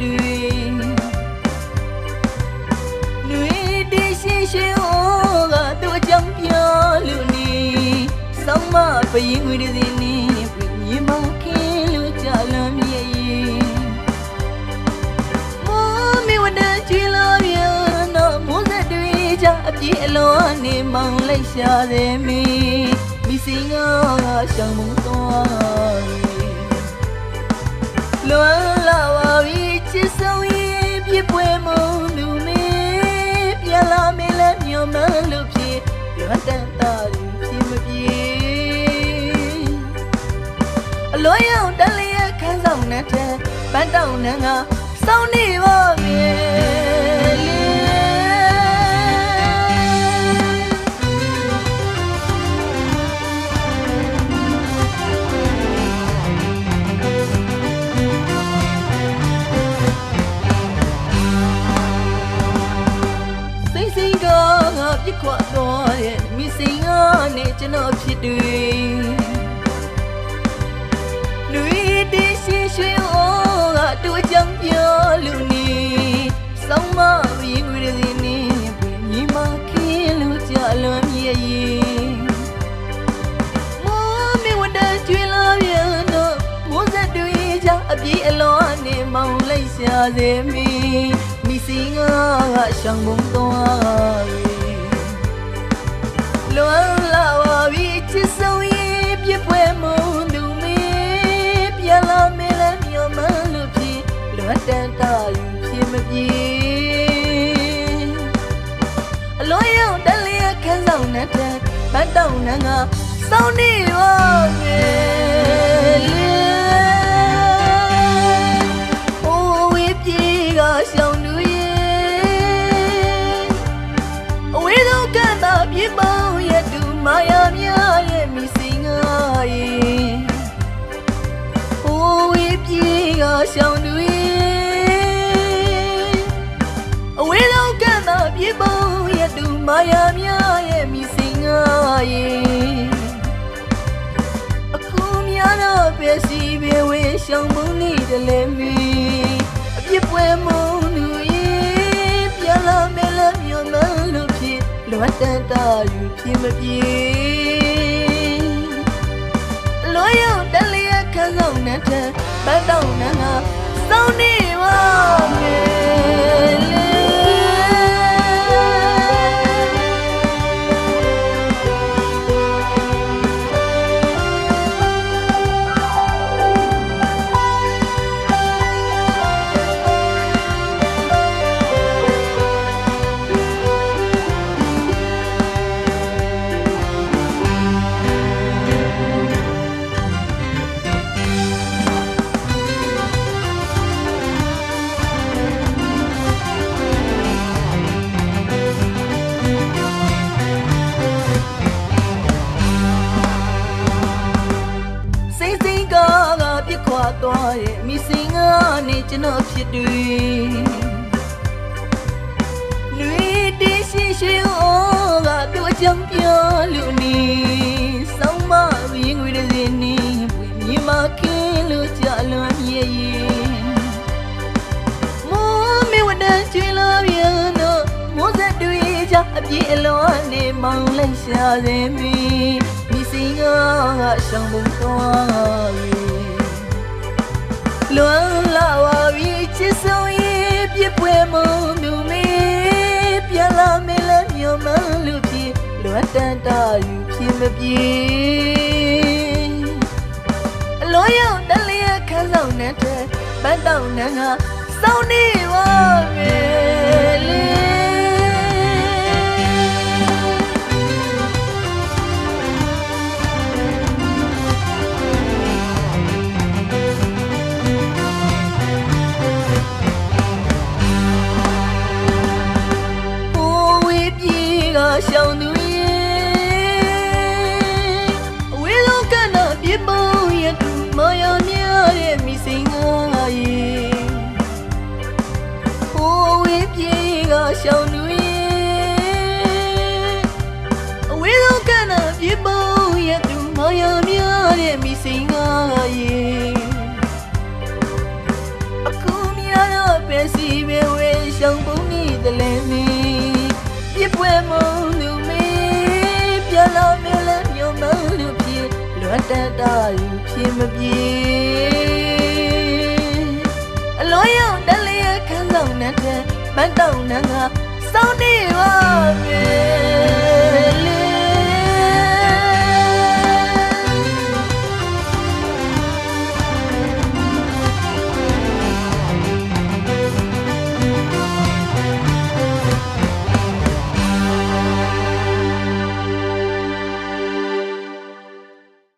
တွေနှွေတီရှိရှိဟောကသူအကြောင်းပြောလို့နေဆောင်းမပရင်ငွေတွေနေပြင်မြင်မခင်းလို့ကြလမ်းမြည်မောမီဝဒချီလာပြန်တော့မိုးစက်တွေကြအပြေအလွန်နေမောင်လိုက်ရှာတယ်မီမိစင်ကရှောင်းမတော်လွန်လာပါပြီချစ်ဆုံး ရင်ပြပွဲမုံလူမေပြန်လာမလဲမျောမှန်းလို့ဖြစ်လွန်တန်တာဖြစ်မပြေအလွန်ရောက်တလျက်ခန်းဆောင်တဲ့ပန်းတောင်းနှံကစောင်းနေပါ စိန်ကနေကျွန်တော်ဖြစ်တွေလူတီရှိရွှေဩကတူအကြောင်းပြောလူနေစောင်းမရင်ွေတွေနေပြင်ညီမခင်းလူကြလွန်မြည်ရင်မောမီဝဒကျွေလာပြန်တော့မိုးစက်တွေကြအပြေးအလွန်နေမောင်လိုက်ရှာစေမီမိစိန်ကရှောင်းဘုံသွားပြီ လွန်လာပါပြီချစ်ဆုံးရင်ပြပွဲမုံသူမေပြန်လာမလဲမျောမှန်းလို့ဖြစ်လွန်တန်တာယူဖြစ်မပြေအလွန်ရောက်တလျက်ခန်းဆောင်တဲ့ဘတ်တောင်းနှံကစောင်းနေပါမ မာယာများရဲ့မိစင်ငါရဲ့အိုးဝေးပြေကရှောင်းလူရဲ့အဝေးဆုံးကမ်းသာပြေပုံရဲ့သူမာယာများရဲ့မိစင်ငါရဲ့အခုများတော့ပဲစီပဲဝေးရှောင်းပုံနေတယ်လေမီ ဖြစ်လွတ်တန်တာယူဖြစ်မပြေလွန်ရောက်တလျက်ခန်းဆောင်တဲ့ဘတ်တောင်းနှံကစောင်းနေပါမယ် သွားရဲ့မိစင်ကနေကျွန်တော်ဖြစ်တွေလူတီရှိရှိဩကသူအကြောင်းပြောလို့နေစောင်းမရင်ငွေတွေနေပွင့်မြင်မခင်းလို့ကြလွန်ရဲ့ရင်မိုးမဝဒချွေလာပြန်တော့မိုးစက်တွေကြအပြေအလွန်နေမောင်လိုက်ရှာစေမီမိစင်ကရှောင်းပုံသွားပြီ လွန်လာပါပြီချစ်ဆုံးရဲ့ပြပွဲမုံသူမေပြန်လာမလဲမြော်မန်းလို့ဖြစ်လွတ်တန်တာယူဖြစ်မပြေအလွန်ရောက်တလျက်ခန်းဆောင်တဲ့ဘတ်တောင်းနှံကစောင်းနေပါမယ် မုံလူမီပြန်လာမလဲမြုံမလူပြေလွတ်တတ်တာလူပြေမပြေအလိုရောက်တလေးခန်းဆောင်နဲ့မတ်တောင်းနန်းကစောင်းနေပါမယ်